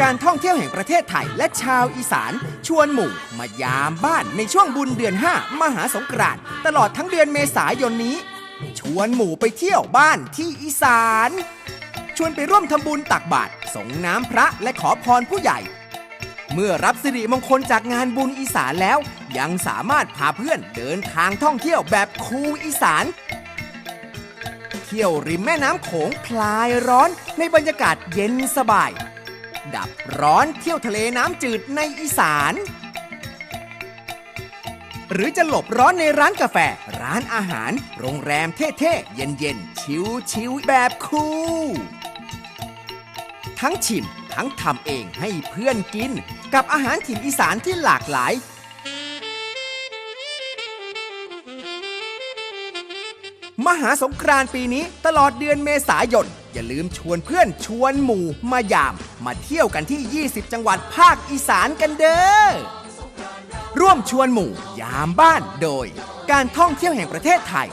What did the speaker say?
การท่องเที่ยวแห่งประเทศไทยและชาวอีสาน ชวนหมู่มายามบ้านในช่วงบุญเดือน 5 มหาสงกรานต์ตลอดทั้งเดือนเมษายนนี้ ชวนหมู่ไปเที่ยวบ้านที่อีสาน ชวนไปร่วมทำบุญตักบาตรส่งน้ำพระและขอพรผู้ใหญ่ เมื่อรับสิริมงคลจากงานบุญอีสานแล้ว ยังสามารถพาเพื่อนเดินทางท่องเที่ยวแบบคูลอีสานเที่ยวริมแม่น้ำโขงคลายร้อนในบรรยากาศเย็นสบาย ดับร้อนเที่ยวทะเลน้ำจืดในอีสาน หรือจะหลบร้อนในร้านกาแฟ ร้านอาหาร โรงแรมเท่ๆ เย็นๆ ชิวๆ แบบคูลทั้งชิม ทั้งทำเองให้เพื่อนกิน กับอาหารถิ่นอีสานที่หลากหลายมหาสงกรานต์ปีนี้ตลอดเดือนเมษายน อย่าลืมชวนเพื่อนชวนหมู่มายาม มาเที่ยวกันที่ 20 จังหวัดภาคอีสานกันเด้อ ร่วมชวนหมู่ยามบ้านโดย การท่องเที่ยวแห่งประเทศไทย